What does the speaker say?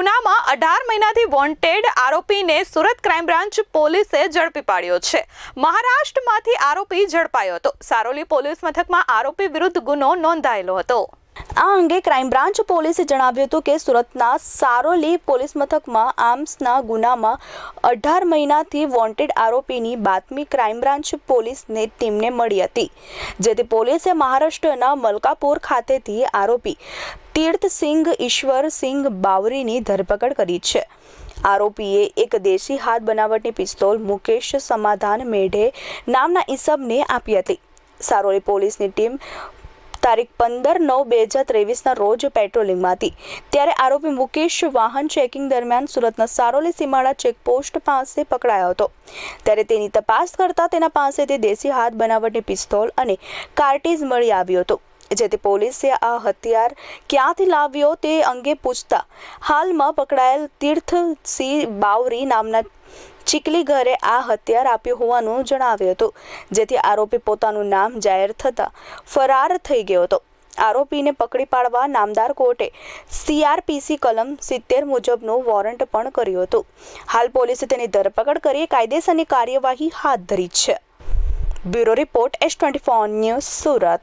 ગુનામાં અઢાર મહિનાથી વોન્ટેડ આરોપીને સુરત ક્રાઇમ બ્રાન્ચ પોલીસે ઝડપી પાડ્યો છે. મહારાષ્ટ્રમાંથી આરોપી ઝડપાયો હતો. સારોલી પોલીસ મથકમાં આરોપી વિરુદ્ધ ગુનો નોંધાયેલો હતો. આ અંગે ક્રાઇમ બ્રાન્ચ પોલીસે જણાવ્યું હતું કે સુરતના સારોલી પોલીસ મથકમાં આર્મ્સના ગુનામાં અઢાર મહિનાથી વોન્ટેડ આરોપીની બાતમી ક્રાઇમ બ્રાન્ચ પોલીસને ટીમને મળી હતી, જેથી પોલીસે મહારાષ્ટ્રના મલકાપુર ખાતેથી આરોપી તીર્થસિંહ ઈશ્વરસિંહ બાવરીની ધરપકડ કરી છે. આરોપીએ એક દેશી હાથ બનાવટની પિસ્તોલ મુકેશ સમાધાન મેઢે નામના ઈસબને આપી હતી. સારોલી પોલીસની ટીમ તારીખ પંદર નવ બે હજાર ત્રેવીસના રોજ પેટ્રોલિંગમાં હતી ત્યારે આરોપી મુકેશ વાહન ચેકિંગ દરમિયાન સુરતના સારોલી સીમાડા ચેકપોસ્ટ પાસે પકડાયો હતો. ત્યારે તેની તપાસ કરતા તેના પાસેથી દેશી હાથ બનાવટની પિસ્તોલ અને કાર્ટીજ મળી આવ્યો હતો. જેથી પોલીસે આ હથિયાર ક્યાંથી લાવ્યો તે અંગે પૂછતા હાલમાં પકડાયેલ તીર્થસિંહ બાવરી નામના ચીકલી ઘરે આ હથિયાર આપ્યું હોવાનું જણાવ્યું હતું, જેથી આરોપી પોતાનું નામ જાહેર થતાં ફરાર થઈ ગયો હતો. આરોપીને પકડી પાડવા નામદાર કોર્ટે સીઆરપીસી કલમ સિત્તેર મુજબનું વોરંટ પણ કર્યું હતું. હાલ પોલીસે તેની ધરપકડ કરી કાયદેસરની કાર્યવાહી હાથ ધરી છે. Bureau report S twenty news Surat.